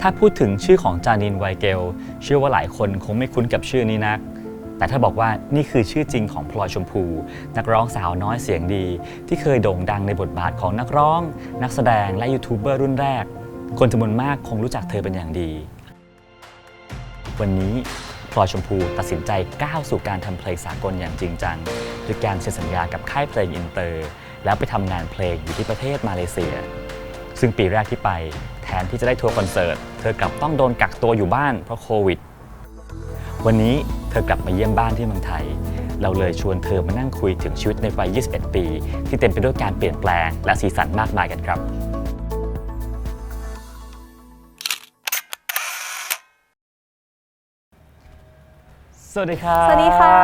ถ้าพูดถึงชื่อของจานินไวเกลเชื่อว่าหลายคนคงไม่คุ้นกับชื่อนี้นัก แต่ถ้าบอกว่านี่คือชื่อจริงของพลอยชมพู นักร้องสาวน้อยเสียงดี ที่เคยโด่งดังในบทบาทของนักร้อง นักแสดงและยูทูบเบอร์รุ่นแรก คนจำนวนมากคงรู้จักเธอเป็นอย่างดี วันนี้พลอยชมพูตัดสินใจก้าวสู่การทำเพลงสากลอย่างจริงจังด้วยการเซ็นสัญญากับค่ายเพลงอินเตอร์ แล้วไปทำงานเพลงอยู่ที่ประเทศมาเลเซีย ซึ่งปีแรกที่ไปแทนที่จะได้ทัวร์คอนเสิร์ต เธอกลับต้องโดนกักตัวอยู่บ้านเพราะโควิด วันนี้เธอกลับมาเยี่ยมบ้านที่เมืองไทย เราเลยชวนเธอมานั่งคุยถึงชีวิตในวัย 21 ปี ที่เต็มไปด้วยการเปลี่ยนแปลงและสีสันมากมายกันครับ สวัสดีครับสวัสดีค่ะ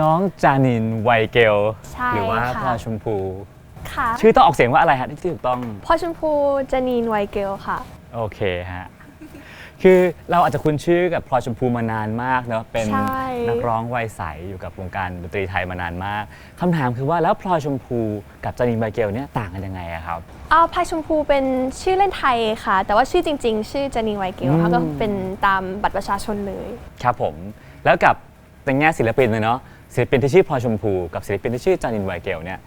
น้องจานินไวเกล ใช่หรืว่าค่ะ พลอยชมพู ค่ะชื่อต้องออกเสียงว่าอะไรฮะที่ถูกต้อง พ่อชมพูจานีนไวเกลค่ะ โอเคฮะ คือเราอาจจะคุ้นชื่อกับพลอยชมพูมานานมากเนอะเป็นใช่ นักร้องวัยใสอยู่กับวงการดนตรีไทยมานานมากคำถามคือว่าแล้วพลอยชมพูกับจานินไบเกลเนี่ยต่างกันยังไงอะครับอ้าวพายชมพูเป็นชื่อเล่นไทยค่ะ แต่ว่าชื่อจริง ๆ ชื่อจานีนไวเกลค่ะอืม ก็เป็นตามบัตรประชาชนเลย ครับผมแล้วกับในแง่ศิลปินเลยเนาะศิลปินที่ชื่อพลอยชมพู กับศิลปินที่ชื่อจานินไบเกลเนี่ย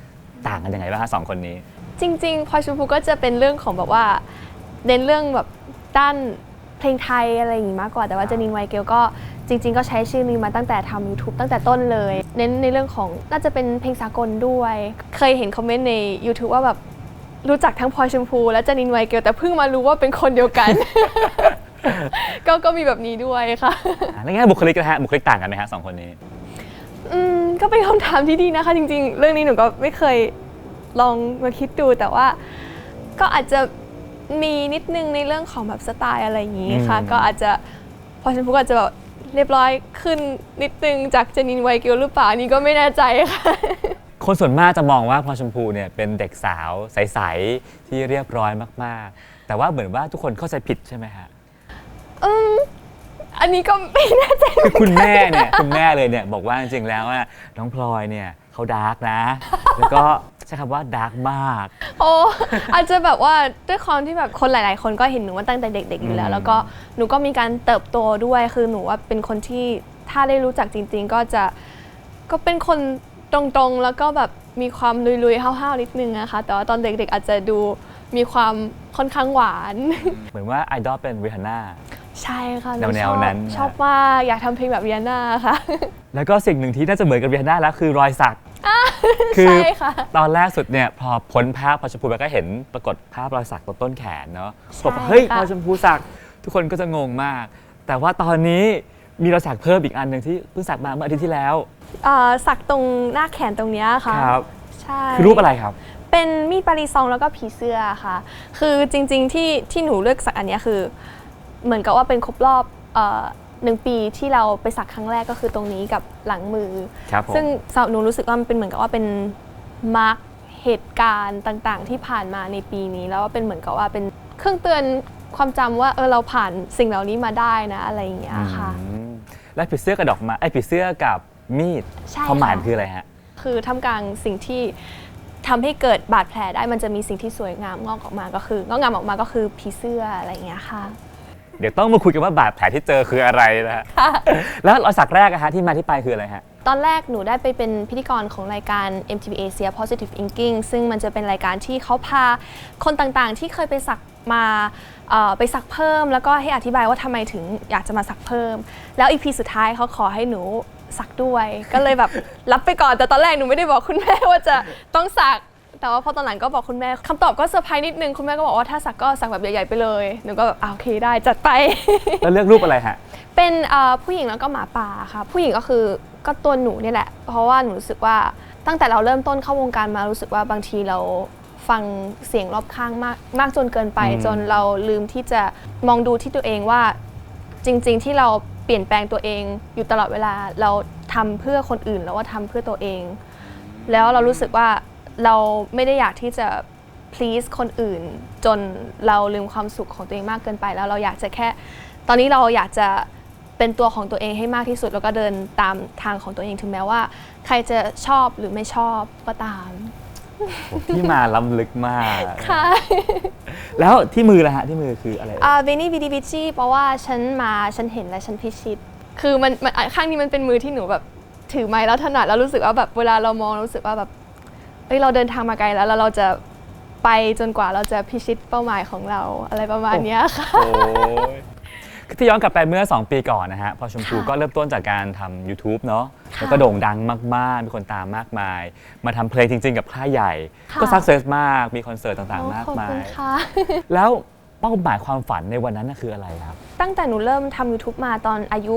ต่างกันยังไงบ้างฮะสองคนนี้ จริงๆพลอยชมพูก็จะเป็นเรื่องของแบบว่าเน้นเรื่องแบบด้านเพลงไทยอะไรอย่างงี้มากกว่า แต่ว่าจานีนไวเกลก็จริง ๆ ก็ใช้ชื่อนี้มาตั้งแต่ทำ YouTube ตั้งแต่ต้นเลย เน้นในเรื่องของน่าจะเป็นเพลงสากลด้วย เคยเห็นคอมเมนต์ใน YouTube ว่าแบบรู้จักทั้งพลอยชมพู และจานินไวเกลแต่เพิ่งมารู้ว่าเป็นคนเดียวกัน ก็ก็มีแบบนี้ด้วยค่ะอะแล้วแง่บุคลิกนะฮะบุคลิกต่างกันไหมฮะสองคนนี้ อืม ก็เป็นคำถามที่ดีนะคะ จริง ๆ เรื่องนี้หนูก็ไม่เคยลองมาคิดดูแต่ว่าก็อาจจะมีนิดนึงในเรื่องของแบบสไตล์อะไรอย่างนี้ค่ะ อืม ก็อาจจะพอฉันพูดก็อาจจะแบบเรียบร้อยขึ้นนิดนึงจากเจนินไวเกิลหรือเปล่าอันนี่ก็ไม่แน่ใจค่ะ คนส่วนมากจะมองว่าพลอยชมพูเนี่ยเป็นเด็กสาวใส ๆ ที่เรียบร้อยมาก ๆ แต่ว่าเหมือนว่าทุกคนเข้าใจผิดใช่ไหมฮะ อืม อันนี้ก็ไม่แน่ใจคือคุณแม่เนี่ยคุณแม่เลยเนี่ยบอกว่าจริงๆแล้วอะน้องพลอยเนี่ยเขาดาร์กนะ แล้วก็ใช้คำว่าดาร์กมาก โอ้อาจจะแบบว่าด้วยความที่แบบคนหลาย ๆ คนก็เห็นหนูมาตั้งแต่เด็ก ๆ อยู่แล้อืวมแล้วก็หนูก็มีการเติบโตด้วยคือหนูว่าเป็นคนที่ถ้าได้รู้จักจริง ๆ ก็จะก็เป็นคนตรงๆ แล้วก็แบบมีความลุยๆห้าวๆนิดนึงนะคะแต่ว่าตอนเด็ก ๆ อาจจะดูมีความค่อนข้างหวาน เหมือนว่าไอดอลเป็นริฮาน่า ใช่ค่ะหแนวๆชอบนั้นนะชอบมากอยากทำเพลงแบบเวียนาค่ะ แล้วก็สิ่งหนึ่งที่น่าจะเหมือนกับริฮาน่าแล้วคือรอยสักคือใช่ค่ะ ตอนแรกสุดเนี่ยพอพ้นภาพพลอยชมพูไปก็เห็นปรากฏภาพรอยสักตรงต้นแขนเนาะใช่บอกว่าเฮ้ยค่ะพลอยชมพูสักทุกคนก็จะงงมาก แต่ว่าตอนนี้มีรอยสักเพิ่มอีกอันหนึ่งที่เพิ่งสักมาเมื่ออาทิตย์ที่แล้วเอ่อสักตรงหน้าแขนตรงเนี้ยค่ะครับใช่ คือรูปอะไรครับ เป็นมีดปารีซองแล้วก็ผีเสื้อค่ะ คือจริงๆที่ที่หนูเลือกสักอันเนี้ยคือ เหมือนกับว่าเป็นครบรอบเอ่อหนึ่งปีที่เราไปสักครั้งแรกก็คือตรงนี้กับหลังมือ ครับผมซึ่งสำหรับหนูรู้สึกว่ามันเป็นเหมือนกับว่าเป็นมาร์กเหตุการณ์ต่างๆ ที่ผ่านมาในปีนี้ แล้วว่าเป็นเหมือนกับว่าเป็นเครื่องเตือนความจำว่าเออเราผ่านสิ่งเหล่านี้มาได้นะอะไรอย่างเงี้ยค่ะ อืมและผีเสื้อกับดอกไม้ไอ้ยผีเสื้อกับมีดใช่ความหมายค่ะคืออะไรฮะ คือทำกลางสิ่งที่ทำให้เกิดบาดแผลได้มันจะมีสิ่งที่สวยงามงอกออกมาก็คืองอกงามออกมาก็คือผีเสื้ออะไรอย่างเงี้ยค่ะ เดี๋ยวต้องมาคุยกันว่าบาดแผลที่เจอคืออะไรนะฮะแล้วรอยสักแรกอะฮะที่มาที่ไปคืออะไรฮะ ตอนแรกหนูได้ไปเป็นพิธีกรของรายการ MTV Asia Positive Inking ซึ่งมันจะเป็นรายการที่เขาพาคนต่างๆ ที่เคยไปสักมาเอ่อไปสักเพิ่ม แล้วก็ให้อธิบายว่าทำไมถึงอยากจะมาสักเพิ่ม แล้วอีพีสุดท้ายเขาขอให้หนูสักด้วย ก็เลยแบบรับไปก่อนแต่ตอนแรกหนูไม่ได้บอกคุณแม่ว่าจะต้องสัก แต่ว่าพอตอนหลังก็บอกคุณแม่คำตอบก็เซอร์ไพรส์นิดนึง คุณแม่ก็บอกว่าถ้าสักก็สักแบบใหญ่ๆไปเลย หนูก็แบบอ่าโอเคได้จัดไป แล้วเลือกรูปอะไรฮะ เป็นเอ่อผู้หญิงแล้วก็หมาป่าค่ะ ผู้หญิงก็คือก็ตัวหนูนี่แหละ เพราะว่าหนูรู้สึกว่าตั้งแต่เราเริ่มต้นเข้าวงการมารู้สึกว่าบางทีเราฟังเสียงรอบข้างมากมากจนเกินไป อืม จนเราลืมที่จะมองดูที่ตัวเองว่า จริง ๆ ที่เราเปลี่ยนแปลงตัวเองอยู่ตลอดเวลาเราทำเพื่อคนอื่นแล้วว่าทำเพื่อตัวเอง แล้วเรารู้สึกว่า เราไม่ได้อยากที่จะ please คนอื่น จนเราลืมความสุขของตัวเองมากเกินไป แล้วเราอยากจะแค่ ตอนนี้เราอยากจะเป็นตัวของตัวเองให้มากที่สุด แล้วก็เดินตามทางของตัวเองถึงแม้ว่า ใครจะชอบหรือไม่ชอบก็ตามโอ้ที่มาล้ำลึกมาก ค่ะแล้วที่มือล่ะฮะที่มือคืออะไรอ่าเบนี่บีดีบิชีเพราะว่าฉันมาฉันเห็นและฉันพิชิต คือมันมันอะข้างนี้มันเป็นมือที่หนูแบบถือไม้แล้วถนัดแล้วรู้สึกว่าแบบเวลาเรามองเรารู้สึกว่าแบบ เอ้ยเราเดินทางมาไกลแล้วแล้วเราจะไปจนกว่าเราจะพิชิตเป้าหมายของเราอะไรประมาณเนี้ยค่ะ โอ้ยคือที่ย้อนกลับไปเมื่อ 2 ปีก่อนนะฮะ พอชมพูค่ะ ก็เริ่มต้นจากการทำ YouTube เนาะค่ะแล้วก็โด่งดังมาก ๆ มีคนตามมากมาย มาทำเพลงจริง ๆ กับค่ายใหญ่ค่ะก็สักเซสมาก มีคอนเสิร์ตต่าง ๆ มากขอบมาคุณยค่ะ แล้วเป้าหมายความฝันในวันนั้นน่ะคืออะไรครับ ตั้งแต่หนูเริ่มทำ YouTube มาตอนอายุ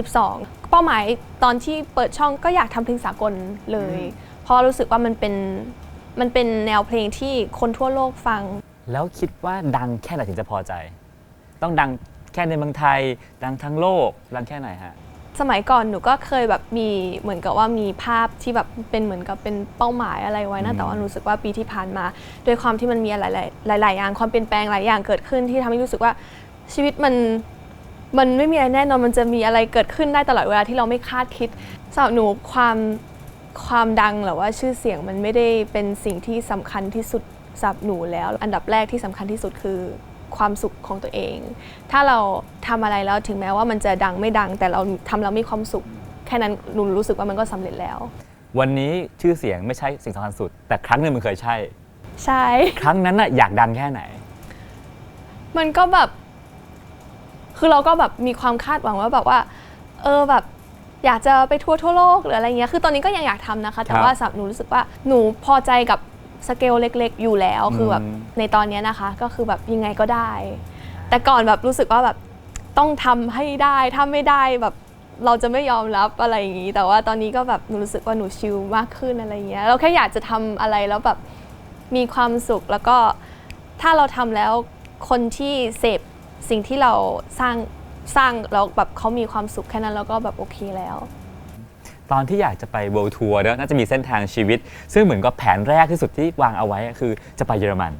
12 เป้าหมายตอนที่เปิดช่องก็อยากทำเพลงสากลเลย เพราะรู้สึกว่ามันเป็นมันเป็นแนวเพลงที่คนทั่วโลกฟัง แล้วคิดว่าดังแค่ไหนถึงจะพอใจ ต้องดังแค่ในเมืองไทย ดังทั้งโลก ดังแค่ไหนฮะ สมัยก่อนหนูก็เคยแบบมีเหมือนกับว่ามีภาพที่แบบเป็นเหมือนกับเป็นเป้าหมายอะไรไว้อืนะมแต่ว่ารู้สึกว่าปีที่ผ่านมาด้วยความที่มันมีหลายๆหลาย ๆ อย่างความเปลี่ยนแปลงหลายอย่างเกิดขึ้นที่ทำให้รู้สึกว่าชีวิตมันมันไม่มีอะไรแน่นอนมันจะมีอะไรเกิดขึ้นได้ตลอดเวลาที่เราไม่คาดคิดสำหรับหนูความ ความดังหรือว่าชื่อเสียงมันไม่ได้เป็นสิ่งที่สำคัญที่สุดสำหรับหนูแล้ว อันดับแรกที่สำคัญที่สุดคือความสุขของตัวเอง ถ้าเราทำอะไรแล้วถึงแม้ว่ามันจะดังไม่ดัง แต่เราทำแล้วมีความสุข แค่นั้นหนูรู้สึกว่ามันก็สำเร็จแล้ว วันนี้ชื่อเสียงไม่ใช่สิ่งสำคัญสุด แต่ครั้งหนึ่งมันเคยใช่ ใช่ ครั้งนั้นน่ะอยากดังแค่ไหน มันก็แบบ คือเราก็แบบมีความคาดหวังว่าแบบว่า เออแบบ อยากจะไปทัวร์ทั่วโลกหรืออะไรเงี้ยคือตอนนี้ก็ยังอยากทำนะคะ แต่ครับว่าสำหรับหนูรู้สึกว่าหนูพอใจกับสเกลเล็ก ๆ อยู่แล้วคือแบบอืมในตอนเนี้ยนะคะ ก็คือแบบยังไงก็ได้ แต่ก่อนแบบรู้สึกว่าแบบต้องทำให้ได้ถ้าไม่ได้แบบเราจะไม่ยอมรับอะไรอย่างงี้ แต่ว่าตอนนี้ก็แบบหนูรู้สึกว่าหนูชิลมากขึ้นอะไรเงี้ยเราแค่อยากจะทำอะไรแล้วแบบมีความสุขแล้วก็ถ้าเราทำแล้วคนที่เสพสิ่งที่เราสร้าง สร้างแล้วแบบเขามีความสุขแค่นั้นเราก็แบบโอเคแล้ว ตอนที่อยากจะไป World Tour เนอะน่าจะมีเส้นทางชีวิต ซึ่งเหมือนกับแผนแรกที่สุดที่วางเอาไว้คือจะไปเยอรมัน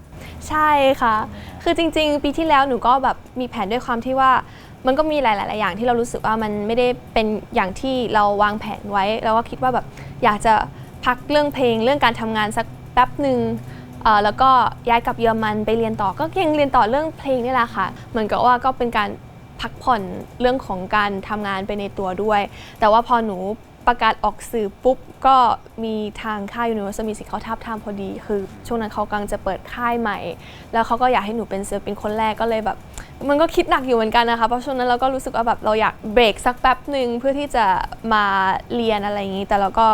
ใช่ค่ะ คือจริง ๆ ปีที่แล้วหนูก็แบบมีแผนด้วยความที่ว่า มันก็มีหลาย ๆ อย่างที่เรารู้สึกว่ามันไม่ได้เป็นอย่างที่เราวางแผนไว้ แล้วก็คิดว่าแบบอยากจะพักเรื่องเพลงเรื่องการทำงานสักแป๊บหนึ่งเอ่อแล้วก็ย้ายกลับเยอรมันไปเรียนต่อก็ยังเรียนต่อเรื่องเพลงนี่แหละค่ะ เหมือนกับว่าก็เป็นการ พักผ่อนเรื่องของการทำงานไปในตัวด้วย แต่ว่าพอหนูประกาศออกสื่อปุ๊บ ก็มีทางค่าย Universal Music เขาทับทามพอดี คือ ช่วงนั้นเขากำลังจะเปิดค่ายใหม่ แล้วเขาก็อยากให้หนูเป็นศิลปินคนแรกก็เลยแบบ มันก็คิดหนักอยู่เหมือนกันนะคะ เพราะช่วงนั้นเราก็รู้สึกว่าแบบเราอยากเบรกสักแป๊บหนึ่งเพื่อที่จะมาเรียนอะไรอย่างนี้ แต่เราก็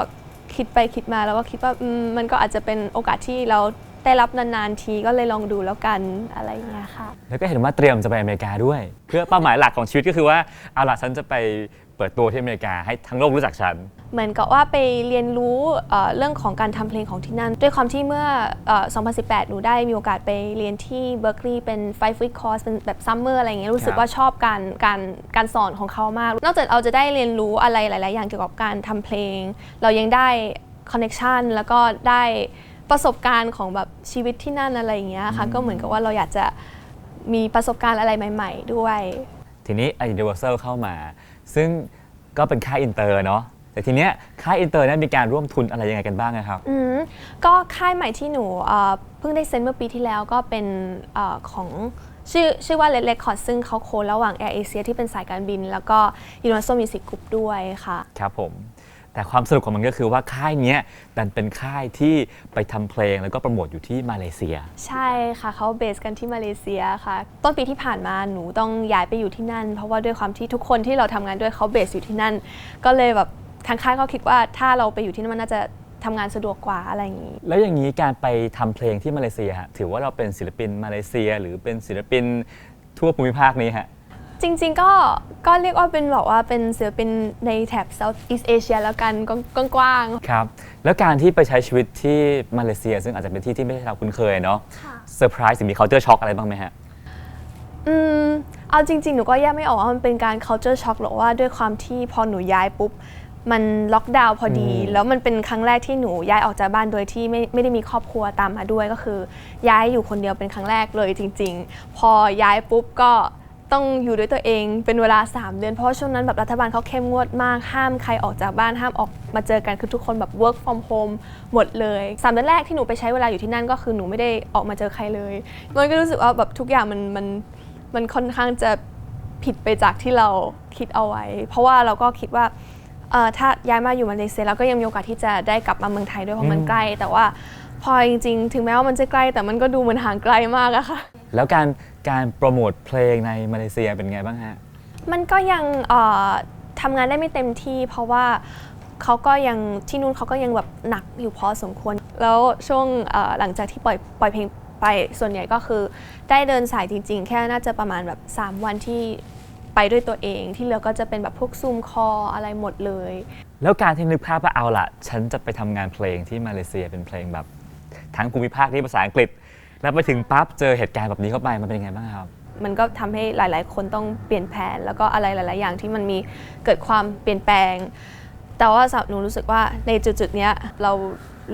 คิดไปคิดมาแล้วก็คิดว่ามันก็อาจจะเป็นโอกาสที่เรา ได้รับนานๆทีก็เลยลองดูแล้วกันอะไรอย่างเงี้ยค่ะ แล้วก็เห็นว่าเตรียมจะไปอเมริกาด้วย เพื่อเป้าหมายหลักของชีวิตก็คือว่าเอาล่ะฉันจะไปเปิดตัวที่อเมริกาให้ทั้งโลกรู้จักฉัน เหมือนกับว่าไปเรียนรู้เอ่อเรื่องของการทำเพลงของที่นั่น ด้วยความที่เมื่อเอ่อ2018 หนูได้มีโอกาสไปเรียนที่เบ r ร์ e ลีย์เป็น5 week course เป็นแบบซัมเมอร์อะไรอย่างเงี้ยรู้สึคกรับ ว่าชอบการการการสอนของเขามาก นอกจากเราจะได้เรียนรู้อะไรหลาย ๆ อย่างเกี่ยวกับการทำเพลง เรายังได้คอนเน็ชันแล้วก็ได้ ประสบการณ์ของแบบชีวิตที่นั่นอะไรอย่างเงี้ยค่ะ ก็เหมือนกับว่าเราอยากจะมีประสบการณ์อะไรใหม่ ๆ ด้วย ทีนี้ Universal เข้ามา ซึ่งก็เป็นค่ายอินเตอร์เนาะแต่ทีเนี้ยค่ายอินเตอร์นั้นมีการร่วมทุนอะไรยังไงกันบ้างนะครับอืมก็ค่ายใหม่ที่หนูเอ่อเพิ่งได้เซ็นเมื่อปีที่แล้วก็เป็นเออของชื่อชื่อว่า Red Record ซึ่งเขาโคระหว่าง Air Asia ที่เป็นสายการบิน แล้วก็ Universal Music Group ด้วยค่ะ ครับผม แต่ความสนุกของมันก็คือว่าค่ายเนี้ยดันเป็นค่ายที่ไปทำเพลงแล้วก็โปรโมทอยู่ที่มาเลเซีย ใช่ค่ะเขาเบสกันที่มาเลเซียค่ะ ต้นปีที่ผ่านมาหนูต้องย้ายไปอยู่ที่นั่น เพราะว่าด้วยความที่ทุกคนที่เราทำงานด้วยเขาเบสอยู่ที่นั่น ก็เลยแบบทางค่ายก็คิดว่าถ้าเราไปอยู่ที่นั่นมันน่าจะทำงานสะดวกกว่าอะไรอย่างนี้ แล้วอย่างนี้การไปทำเพลงที่มาเลเซียฮะถือว่าเราเป็นศิลปินมาเลเซีย หรือเป็นศิลปินทั่วภูมิภาคนี้ฮะ จริงๆก็ก็เรียกว่าเป็นแบบว่าเป็นศิลปินในแถบ Southeast Asia แล้วกันกว้างๆครับ แล้วการที่ไปใช้ชีวิตที่มาเลเซีย ซึ่งอาจจะเป็นที่ที่ไม่ใช่เราคุ้นเคยเนาะค่ะเซอร์ไพรส์หรือมี culture shock อะไรบ้างไหมฮะ อืมเอาจริง ๆ หนูก็แยกไม่ออกว่ามันเป็นการ culture shock หรือว่าด้วยความที่พอหนูย้ายปุ๊บ มันล็อกดาวน์พอดีอืมแล้วมันเป็นครั้งแรกที่หนูย้ายออกจากบ้านโดยที่ไม่ไม่ได้มีครอบครัวตามมาด้วยก็คือ ย้ายอยู่คนเดียวเป็นครั้งแรกเลยจริง ๆ พอย้ายปุ๊บก็ ต้องอยู่ด้วยตัวเองเป็นเวลา 3 เดือน เพราะว่าช่วงนั้นแบบรัฐบาลเขาเข้มงวดมาก ห้ามใครออกจากบ้านห้ามออกมาเจอกันคือทุกคนแบบ work from home หมดเลยสามเดือนแรกที่หนูไปใช้เวลาอยู่ที่นั่นก็คือหนูไม่ได้ออกมาเจอใครเลยมันก็รู้สึกว่าแบบทุกอย่างมันมันมันค่อนข้างจะผิดไปจากที่เราคิดเอาไว้ เพราะว่าเราก็คิดว่าเอ่อถ้าย้ายมาอยู่มาเลเซียเราก็ยังมีโอกาสที่จะได้กลับมาเมืองไทยด้วยเพราะมันใกล้ แต่ว่าพอจริงๆ ถึงแม้ว่ามันจะใกล้ แต่มันก็ดูเหมือนห่างไกลมากอะค่ะ แล้วการ การโปรโมทเพลงในมาเลเซียเป็นไงบ้างฮะ มันก็ยังเอ่อทำงานได้ไม่เต็มที่ เพราะว่าเขาก็ยังที่นู่นเขาก็ยังแบบหนักอยู่พอสมควร แล้วช่วงเอ่อหลังจากที่ปล่อยปล่อยเพลงไปส่วนใหญ่ก็คือ ได้เดินสายจริง ๆ แค่น่าจะประมาณแบบ 3 วันที่ไปด้วยตัวเอง ที่เหลือก็จะเป็นแบบพวกซูมคออะไรหมดเลย แล้วการที่นึกภาพว่าเอาล่ะฉันจะไปทำงานเพลงที่มาเลเซียเป็นเพลงแบบ ทั้งภูมิภาคที่ภาษาอังกฤษ แล้วไปถึงปั๊บเจอเหตุการณ์แบบนี้เข้าไปมันเป็นยังไงบ้างครับ มันก็ทำให้หลาย ๆ คนต้องเปลี่ยนแผน แล้วก็อะไรหลาย ๆ อย่างที่มันมีเกิดความเปลี่ยนแปลง แต่ว่าหรับหนูรู้สึกว่าในจุด ๆ เนี้ยเรา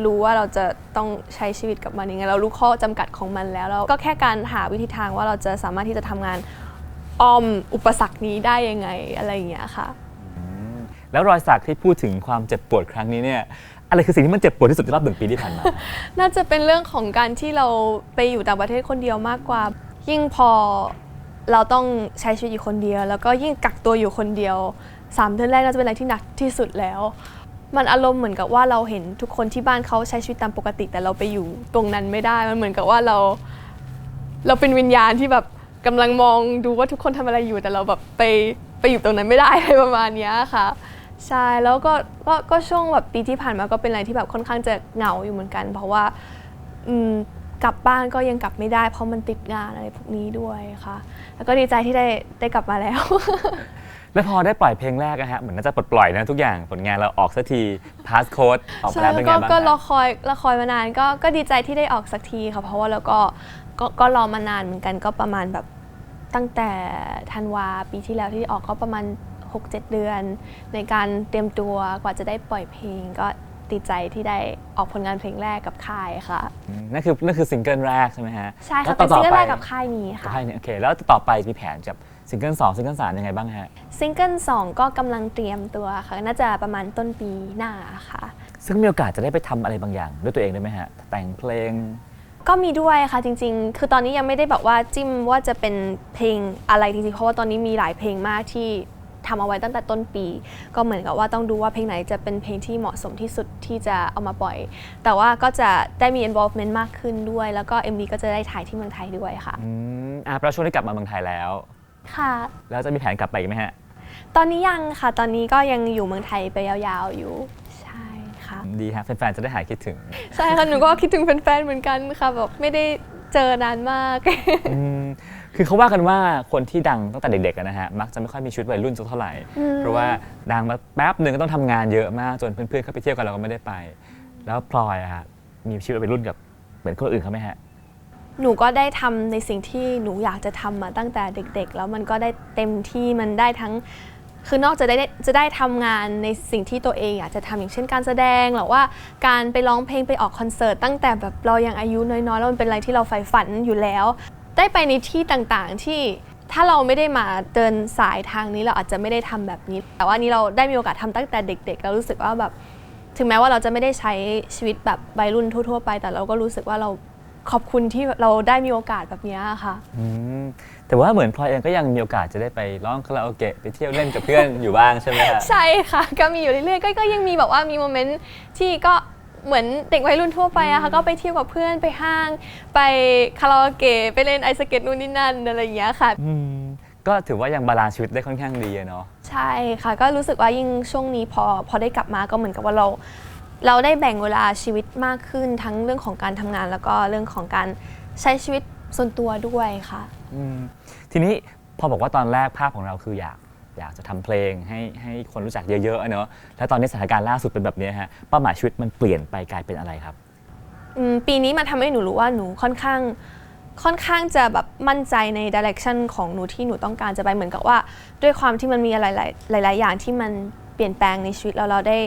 รู้ว่าเราจะต้องใช้ชีวิตกับมันยังไงเรารู้ข้อจำกัดของมันแล้วเราก็แค่การหาวิธีทางว่าเราจะสามารถที่จะทำงานอ้อมอุปสรรคนี้ได้ยังไงอะไรอย่างเงี้ยค่ะแล้วรอยสักที่พูดถึงความเจ็บปวดครั้งนี้เนี่ย อะไรคือสิ่งที่มันเจ็บปวดที่สุดในรอบหนึ่งปีที่ผ่านมา น่าจะเป็นเรื่องของการที่เราไปอยู่ต่างประเทศคนเดียวมากกว่า ยิ่งพอเราต้องใช้ชีวิตอยู่คนเดียว แล้วก็ยิ่งกักตัวอยู่คนเดียวสามเดือนแรกน่าจะเป็นอะไรที่หนักที่สุดแล้ว มันอารมณ์เหมือนกับว่าเราเห็นทุกคนที่บ้านเขาใช้ชีวิตตามปกติ แต่เราไปอยู่ตรงนั้นไม่ได้ มันเหมือนกับว่าเรา เราเป็นวิญญาณที่แบบกำลังมองดูว่าทุกคนทำอะไรอยู่แต่เราแบบไปไปอยู่ตรงนั้นไม่ได้อะไรประมาณนี้ค่ะ ใช่แล้วก็ก็ก็ช่วงแบบปีที่ผ่านมาก็เป็นอะไรที่แบบค่อนข้างจะเหงาอยู่เหมือนกัน เพราะว่าอืมกลับบ้านก็ยังกลับไม่ได้ เพราะมันติดงานอะไรพวกนี้ด้วยค่ะ แล้วก็ดีใจที่ได้ได้กลับมาแล้ว แล้วพอได้ปล่อยเพลงแรกนะฮะเหมือนน่าจะปลดปล่อยนะทุกอย่างผลงานเราออกสักทีพาสโค้ดออกมาใช่แล้วเป็นไงก็บ้างก็รอฮะคอยรอคอยมานานก็ก็ดีใจที่ได้ออกสักทีค่ะ เพราะว่าเราก็ก็ก็รอมานานเหมือนกันก็ประมาณแบบตั้งแต่ธันวาปีที่แล้วที่ออกก็ประมาณ 6-7 เดือน ในการเตรียมตัวกว่าจะได้ปล่อยเพลง ก็ดีใจที่ได้ออกผลงานเพลงแรกกับค่ายค่ะ อืมนั่นคือนั่นคือซิงเกิลแรกใช่ไหมฮะใช่ค่ะแล้เป็นวซิงเกิลต่อแรไปกกับค่ายนี้ค่ะใช่เนี่ยโอเค แล้วต่อไปมีแผนกับซิงเกิลสองซิงเกิลสามยังไงบ้างฮะ ซิงเกิลสองก็กำลังเตรียมตัวค่ะ น่าจะประมาณต้นปีหน้าค่ะ ซึ่งมีโอกาสจะได้ไปทำอะไรบางอย่างด้วยตัวเองได้ไหมฮะ แต่งเพลง ก็มีด้วยค่ะจริง ๆ คือตอนนี้ยังไม่ได้แบบว่าจิ้มว่าจะเป็นเพลงอะไรจริงๆ เพราะว่าตอนนี้มีหลายเพลงมากที่ ทำเอาไว้ตั้งแต่ต้นปี ก็เหมือนกับว่าต้องดูว่าเพลงไหนจะเป็นเพลงที่เหมาะสมที่สุดที่จะเอามาปล่อย แต่ว่าก็จะได้มี involvement มากขึ้นด้วย แล้วก็ MV ก็จะได้ถ่ายที่เมืองไทยด้วยค่ะอืมอะเพราะช่วงที่กลับมาเมืองไทยแล้ว ค่ะ แล้วจะมีแผนกลับไปอีกไหมฮะ ตอนนี้ยังค่ะ ตอนนี้ก็ยังอยู่เมืองไทยไปยาวๆอยู่ ใช่ค่ะ ดีฮะแฟนๆจะได้หายคิดถึง ใช่ค่ะ หนูก็คิดถึงแฟนๆเหมือนกันค่ะแบบไม่ได้เจอนานมาก อืม คือเขาว่ากันว่าคนที่ดังตั้งแต่เด็กๆอะนะฮะมักจะไม่ค่อยมีชีวิตวัยรุ่นสักเท่าไหร่อืมเพราะว่าดังมาแป๊บหนึ่งก็ต้องทำงานเยอะมากจนเพื่อนๆเขาไปเที่ยวกันเราก็ไม่ได้ไป แล้วพลอยอะฮะมีชีวิตวัยรุ่นกับเหมือนคนอื่นเขาไหมฮะ หนูก็ได้ทำในสิ่งที่หนูอยากจะทำมาตั้งแต่เด็ก ๆ แล้วมันก็ได้เต็มที่มันได้ทั้ง คือนอกจากได้จะได้ทำงานในสิ่งที่ตัวเองอยากจะทำอย่างเช่นการแสดงหรือว่าการไปร้องเพลงไปออกคอนเสิร์ตตั้งแต่แบบเรายังอายุน้อยๆแล้วมันเป็นอะไรที่เราใฝ่ฝันอยู่แล้ว ได้ไปในที่ต่างๆที่ถ้าเราไม่ได้มาเดินสายทางนี้เราอาจจะไม่ได้ทำแบบนี้ แต่ว่านี้เราได้มีโอกาสทำตั้งแต่เด็ก ๆ เรารู้สึกว่าแบบถึงแม้ว่าเราจะไม่ได้ใช้ชีวิตแบบวัยรุ่นทั่วๆไป แต่เราก็รู้สึกว่าเราขอบคุณที่เราได้มีโอกาสแบบเนี้ยค่ะอืมแต่ว่าเหมือนพลอยเองก็ยังมีโอกาสจะได้ไปร้องคาราโอเกะไปเที่ยวเล่นกับเพื่อนอยู่บ้างใช่ไหมฮะใช่ค่ะ ก็มีอยู่เรื่อยๆก็ก็ยังมีแบบว่ามีโมเมนต์ที่ก็ เหมือนเด็กวัยรุ่นทั่วไปอะค่ะก็ไปเที่ยวกับเพื่อนไปห้าง ไปคาราโอเกะไปเล่นไอสเก็ตนู่นนี่นั่นอะไรอย่างเงี้ยค่ะ อืมก็ถือว่ายังบาลานซ์ชีวิตได้ค่อนข้างดีอะเนาะ ใช่ค่ะ ก็รู้สึกว่ายิ่งช่วงนี้พอพอได้กลับมาก็เหมือนกับว่าเรา เราได้แบ่งเวลาชีวิตมากขึ้นทั้งเรื่องของการทำงาน แล้วก็เรื่องของการใช้ชีวิตส่วนตัวด้วยค่ะ อืมทีนี้พอบอกว่าตอนแรกภาพของเราคืออยาก อยากจะทำเพลงให้ให้คนรู้จักเยอะๆเนาะแล้วตอนนี้สถานการณ์ล่าสุดเป็นแบบนี้ฮะเป้าหมายชีวิตมันเปลี่ยนไปกลายเป็นอะไรครับ อืมปีนี้มันทำให้หนูรู้ว่าหนูค่อนข้างค่อนข้างจะแบบมั่นใจในดิเรกชันของหนูที่หนูต้องการจะไปเหมือนกับว่า ด้วยความที่มันมีอะไรหลายหลาย ๆ อย่างที่มันเปลี่ยนแปลงในชีวิตแล้วเราได้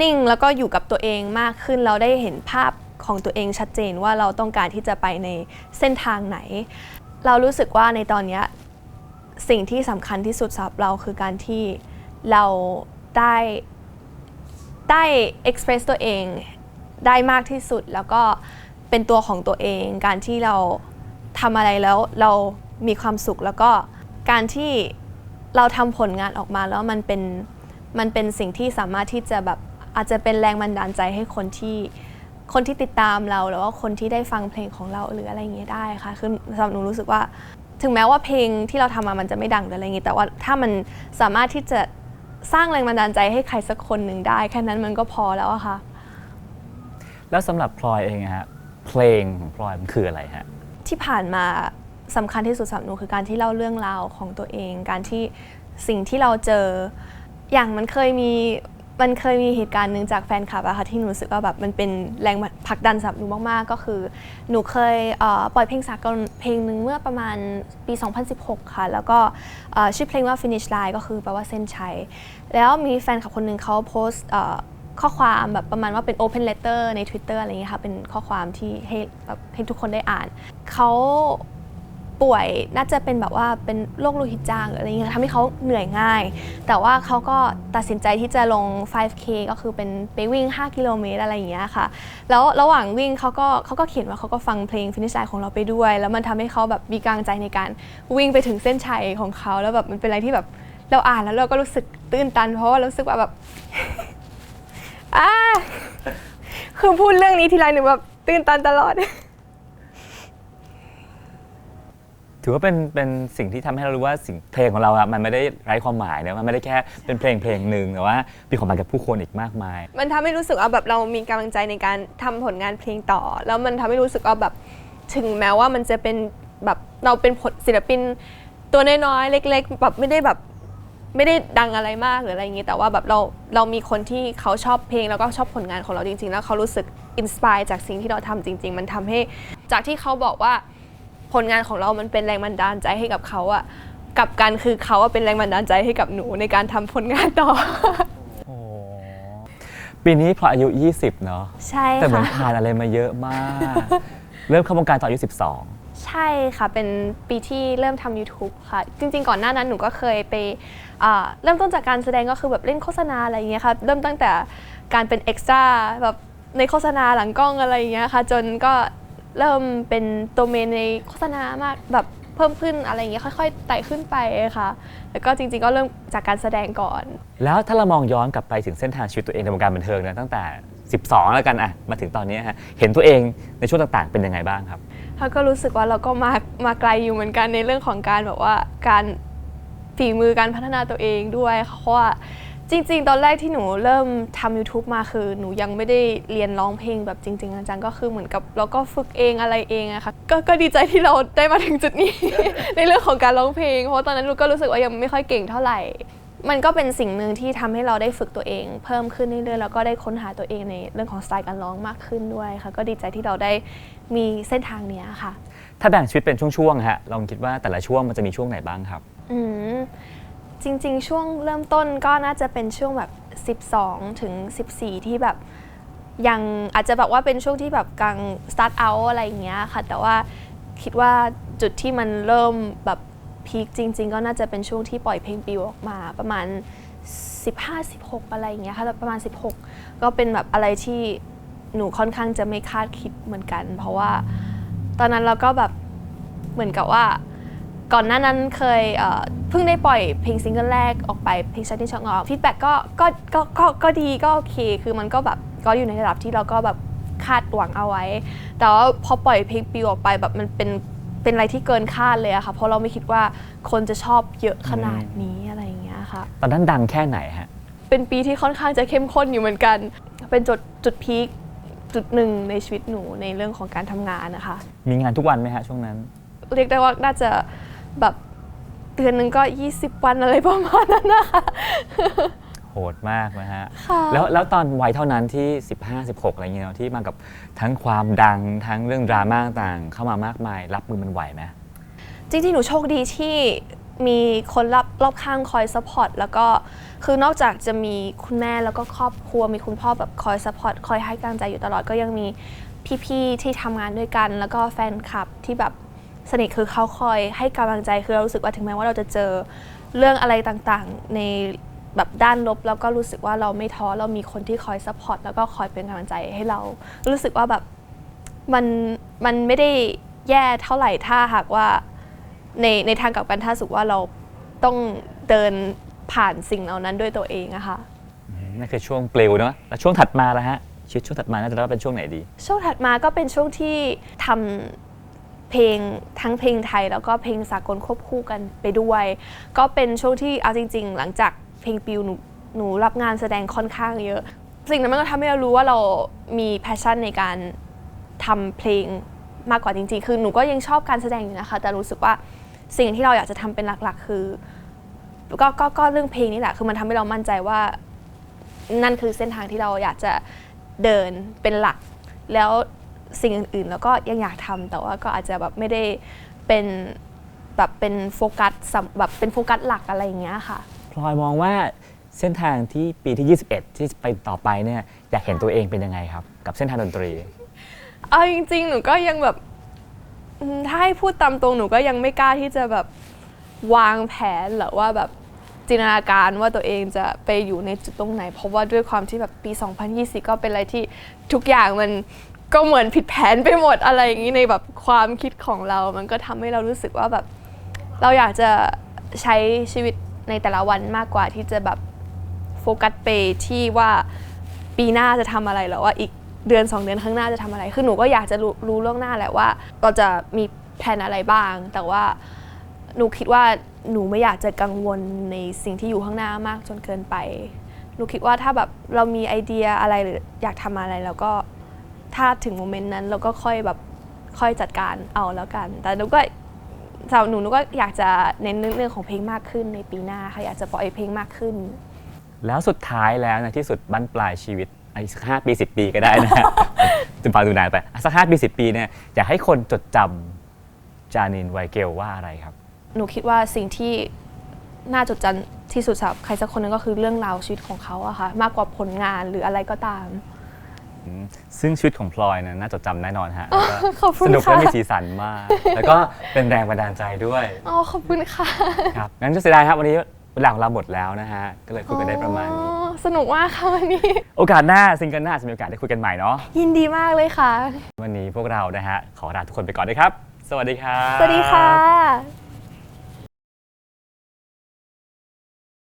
นิ่งแล้วก็อยู่กับตัวเองมากขึ้นเราได้เห็นภาพของตัวเองชัดเจนว่าเราต้องการที่จะไปในเส้นทางไหน เรารู้สึกว่าในตอนเนี้ย สิ่งที่สำคัญที่สุดสำหรับเราคือการที่เราได้ได้ express ตัวเองได้มากที่สุดแล้วก็เป็นตัวของตัวเอง การที่เราทำอะไรแล้วเรามีความสุขแล้วก็การที่เราทำผลงานออกมาแล้วมันเป็นมันเป็นสิ่งที่สามารถที่จะแบบอาจจะเป็นแรงบันดาลใจให้คนที่คนที่ติดตามเราหรือว่าคนที่ได้ฟังเพลงของเราหรืออะไรอย่างเงี้ยได้ค่ะคือสำหรับหนูรู้สึกว่า ถึงแม้ว่าเพลงที่เราทำมามันจะไม่ดังหรืออะไรอย่างงี้ แต่ว่าถ้ามันสามารถที่จะสร้างแรงบันดาลใจให้ใครสักคนหนึ่งได้ แค่นั้นมันก็พอแล้วอะค่ะ แล้วสำหรับพลอยเองอะฮะเพลงของพลอยมันคืออะไรฮะ ที่ผ่านมาสำคัญที่สุดสำหรับหนูคือการที่เล่าเรื่องราวของตัวเอง การที่สิ่งที่เราเจอ อย่างมันเคยมี มันเคยมีเหตุการณ์หนึ่งจากแฟนคลับอะค่ะที่หนูรู้สึกว่าแบบมันเป็นแรงผลักดันสำหรับหนูมากๆ ก็คือ หนูเคยเอ่อปล่อยเพลงสากลเพลงหนึ่งเมื่อประมาณปี 2016 ค่ะ แล้วก็เอ่อชื่อเพลงว่า finish line ก็คือแปลว่าเส้นชัย แล้วมีแฟนคลับคนหนึ่งเขาโพสต์เอ่อข้อความแบบประมาณว่าเป็น open letter ใน Twitter อะไรอย่างเงี้ยค่ะ เป็นข้อความที่ให้แบบให้ทุกคนได้อ่าน เขา ป่วยน่าจะเป็นแบบว่าเป็นโรคโลหิตจางหรืออะไรเงี้ยทำให้เขาเหนื่อยง่าย แต่ว่าเขาก็ตัดสินใจที่จะลง 5K ก็คือเป็นไปวิ่ง 5 กิโลเมตรอะไรอย่างเงี้ยค่ะ แล้วระหว่างวิ่งเขาก็เขาก็เขียนว่าเขาก็ฟังเพลงฟินิชไลน์ของเราไปด้วย แล้วมันทำให้เขาแบบมีกำลังใจในการวิ่งไปถึงเส้นชัยของเขาแล้วแบบมันเป็นอะไรที่แบบเราอ่านแล้วเราก็รู้สึกตื้นตัน เพราะว่ารู้สึกว่าแบบอ่าคือพูดเรื่องนี้ทีไรหนูแบบตื้นตันตลอด ถือว่าเป็นเป็นสิ่งที่ทำให้เรารู้ว่าสิ่งเพลงของเราอะมันไม่ได้ไร้ความหมายนะมันไม่ได้แค่เป็นเพลงเพลงหนึ่งแต่ว่ามีความหมายกับผู้คนอีกมากมาย มันทำให้รู้สึกว่าแบบเรามีกำลังใจในการทำผลงานเพลงต่อ แล้วมันทำให้รู้สึกว่าแบบถึงแม้ว่ามันจะเป็นแบบเราเป็นผลศิลปินตัวน้อยๆเล็ก ๆ แบบไม่ได้แบบไม่ได้ดังอะไรมากหรืออะไรอย่างงี้ แต่ว่าแบบเราเรามีคนที่เขาชอบเพลงแล้วก็ชอบผลงานของเราจริง ๆ แล้วเขารู้สึกอินสปายจากสิ่งที่เราทำจริง ๆ มันทำให้จากที่เขาบอกว่า ผลงานของเรามันเป็นแรงบันดาลใจให้กับเขาอะกลับกันคือเขาอะเป็นแรงบันดาลใจให้กับหนูในการทำผลงานต่อโอ้ปีนี้พลอยอายุ 20 เนาะใช่แต่เหมือนค่ะ ผ่านอะไรมาเยอะมาก เริ่มเข้าวงการตอนอายุใช่ค่ะ เป็นปีที่เริ่มทำ YouTube ค่ะ จริง ๆ ก่อนหน้านั้นหนูก็เคยไปอ่าเริ่มต้นจากการแสดงก็คือแบบเล่นโฆษณาอะไรอย่างเงี้ยค่ะ เริ่มตั้งแต่การเป็นเอ็กซ์ตร้าแบบในโฆษณาหลังกล้องอะไรอย่างเงี้ยค่ะ จนก็ เริ่มเป็นตัวเมนในโฆษณามากแบบเพิ่มขึ้นอะไรอย่างเงี้ยค่อยๆไต่ขึ้นไปค่ะ แล้วก็จริงๆ ก็เริ่มจากการแสดงก่อน12แล้วถ้าเรามองย้อนกลับไปถึงเส้นทางชีวิตตัวเองในวงการบันเทิงนะตั้งแต่ 12 แล้วกันอะมาถึงตอนนี้ฮะเห็นตัวเองในช่วงต่างๆ เป็นยังไงบ้างครับแล้วก็รู้สึกว่าเราก็มามาไกลอยู่เหมือนกันในเรื่องของการแบบว่าการฝีมือการพัฒนาตัวเองด้วยค่ะเพราะว่า จริง ๆ ตอนแรกที่หนูเริ่มทำ YouTube มาคือ หนูยังไม่ได้เรียนร้องเพลงแบบจริงๆจังๆก็คือเหมือนกับเราก็ฝึกเองอะไรเองอะค่ะกก็ดีใจที่เราได้มาถึงจุดนี้ ในเรื่องของการร้องเพลง เพราะว่าตอนนั้นลูกก็รู้สึกว่ายังไม่ค่อยเก่งเท่าไหร่ มันก็เป็นสิ่งหนึ่งที่ทำให้เราได้ฝึกตัวเอง เพิ่มขึ้นเรื่อยๆแล้วก็ได้ค้นหาตัวเองในเรื่องของสไตล์การร้องมากขึ้นด้วยค่ะ ก็ดีใจที่เราได้มีเส้นทางเนี้ยค่ะ ถ้าแบ่งชีวิตเป็นช่วงๆฮะลองคิดว่าแต่ละช่วงมันจะมีช่วงไหนบ้างครับ อืม จริง ๆ ช่วงเริ่มต้นก็น่าจะเป็นช่วงแบบ 12 ถึง 14 ที่แบบยังอาจจะแบบว่าเป็นช่วงที่แบบกลาง start out อะไรอย่างเงี้ยค่ะ แต่ว่าคิดว่าจุดที่มันเริ่มแบบพีคจริง ๆ ก็น่าจะเป็นช่วงที่ปล่อยเพลงปิวออกมาประมาณ 15-16 อะไรอย่างเงี้ยค่ะประมาณ 16 ก็เป็นแบบอะไรที่หนูค่อนข้างจะไม่คาดคิดเหมือนกัน เพราะว่าตอนนั้นเราก็แบบเหมือนกับว่า ก่อนหน้านั้นเคยเอ่อเพิ่งได้ปล่อยเพลงซิงเกิลแรกออกไปเพลงชัดที่ช่องออกฟีดแบ็กก็ก็ก็ก็ก็ดีก็โอเค คือมันก็แบบก็อยู่ในระดับที่เราก็แบบคาดหวังเอาไว้ แต่ว่าพอปล่อยเพลงปิวออกไปแบบมันเป็นเป็นอะไรที่เกินคาดเลยอะค่ะ เพราะเราไม่คิดว่าคนจะชอบเยอะขนาดนี้อะไรอย่างเงี้ยค่ะ ตอนนั้นดังแค่ไหนฮะ เป็นปีที่ค่อนข้างจะเข้มข้นอยู่เหมือนกัน เป็นจุดจุดพีคจุดหนึ่งในชีวิตหนูในเรื่องของการทำงานนะคะ มีงานทุกวันไหมฮะช่วงนั้น เรียกได้ว่าน่าจะ แบบเดือนหนึ่งก็ 20 วันอะไรประมาณนั้นนะคะ โหดมากนะฮะ ค่ะ แล้วแล้วตอนวัยเท่านั้นที่ 15 16 อะไรเงี้ยเนอะที่มากับทั้งความดังทั้งเรื่องดราม่าต่างๆเข้ามามากมาย รับมือมันไหวไหมจริงๆ หนูโชคดีที่มีคนรอบรอบข้างคอยซัพพอร์ตแล้วก็คือนอกจากจะมีคุณแม่แล้วก็ครอบครัวมีคุณพ่อแบบคอยซัพพอร์ตคอยให้กำลังใจอยู่ตลอดก็ยังมีพี่ๆที่ทำงานด้วยกัน แล้วก็แฟนคลับที่แบบ สนิทคือเขาคอยให้กำลังใจคือเรารู้สึกว่าถึงแม้ว่าเราจะเจอเรื่องอะไรต่างๆ ในแบบด้านลบแล้วก็รู้สึกว่าเราไม่ท้อเรามีคนที่คอยซัพพอร์ตแล้วก็คอยเป็นกำลังใจให้เรา รู้สึกว่าแบบมันมันไม่ได้แย่เท่าไหร่ถ้าหากว่าในในทางกลับกันถ้าสุกว่าเราต้องเดินผ่านสิ่งเหล่านั้นด้วยตัวเองอะค่ะนั่นคือช่วงปลิวเนาะแล้วช่วงถัดมาแล้วฮะชีวิตช่วงถัดมาน่าจะได้ว่าเป็นช่วงไหนดี ช่วงถัดมาก็เป็นช่วงที่ทำ เพลงทั้งเพลงไทยแล้วก็เพลงสากลควบคู่กันไปด้วย ก็เป็นช่วงที่เอาจริง ๆ หลังจากเพลงปิวหนูหนูรับงานแสดงค่อนข้างเยอะ สิ่งนั้นมันก็ทำให้เรารู้ว่าเรามีแพชชั่นในการทำเพลงมากกว่าจริง ๆ คือหนูก็ยังชอบการแสดงอยู่นะคะ แต่รู้สึกว่าสิ่งที่เราอยากจะทำเป็นหลักๆ คือก็ก็ก็เรื่องเพลงนี่แหละ คือมันทำให้เรามั่นใจว่า นั่นคือเส้นทางที่เราอยากจะเดินเป็นหลัก แล้ว สิ่งอื่นๆ แล้วก็ยังอยากทำแต่ว่าก็อาจจะแบบไม่ได้เป็นแบบเป็นโฟกัสสำแบบเป็นโฟกัสหลักอะไรอย่างเงี้ยค่ะพลอยมองว่าเส้นทางที่ปีที่ 21 ที่ไปต่อไปเนี่ยอยากเห็นตัวเองเป็นยังไงครับ กับเส้นทางดนตรี เอาจริง ๆ หนูก็ยังแบบอืมถ้าให้พูดตามตรงหนูก็ยังไม่กล้าที่จะแบบวางแผนหรือว่าแบบจินตนาการว่าตัวเองจะไปอยู่ในจุดตรงไหน เพราะว่าด้วยความที่แบบปี 2020 ก็เป็นอะไรที่ทุกอย่างมัน ก็เหมือนผิดแผนไปหมดอะไรอย่างนี้ในแบบความคิดของเรา มันก็ทำให้เรารู้สึกว่าแบบ เราอยากจะใช้ชีวิตในแต่ละวันมากกว่าที่จะแบบโฟกัสไปที่ว่าปีหน้าจะทำอะไรหรือว่าอีกเดือน 2 เดือนข้างหน้าจะทำอะไร คือหนูก็อยากจะรู้ล่วงหน้าแหละว่าเราจะมีแผนอะไรบ้าง แต่ว่าหนูคิดว่าหนูไม่อยากจะกังวลในสิ่งที่อยู่ข้างหน้ามากจนเกินไป หนูคิดว่าถ้าแบบเรามีไอเดียอะไรหรืออยากทำอะไรแล้วก็ ถ้าถึงโมเมนต์นั้นเราก็ค่อยแบบค่อยจัดการเอาแล้วกัน แต่หนูก็สำหรับหนูหนูก็อยากจะเน้นเรื่องของเพลงมากขึ้นในปีหน้าค่ะอยากจะปล่อยเพลงมากขึ้น แล้วสุดท้ายแล้วในที่สุดบั้นปลายชีวิตอีกสักห้าปีสิปีก็ได้นะฮะจะฟังดูนานไปอะสักห้าปีสิปีเนี่ยอยากให้คนจดจำจานินไวเกลว่าอะไรครับ หนูคิดว่าสิ่งที่น่าจดจำที่สุดสำหรับใครสักคนหนึงก็คือเรื่องราวชีวิตของเขาอะค่ะมากกว่าผลงานหรืออะไรก็ตามอืม ซึ่งชีวิตของพลอยนะน่าจดจำแน่นอนฮะแล้วก็ขอบคุณสนุกค่ะและมีสีสันมาก แล้วก็เป็นแรงบันดาลใจด้วยอ๋อขอบคุณค่ะครับงั้นก็เสียดายครับวันนี้เวลาของเราหมดแล้วนะฮะก็เลยคุยกันได้ประมาณนี้ อ๋อสนุกมากค่ะวันนี้ โอกาสหน้าซิงเกิลหน้าจะมีโอกาสได้คุยกันใหม่เนาะยินดีมากเลยค่ะ วันนี้พวกเรานะฮะขอลาทุกคนไปก่อนนะครับ สวัสดีครับ สวัสดีค่ะ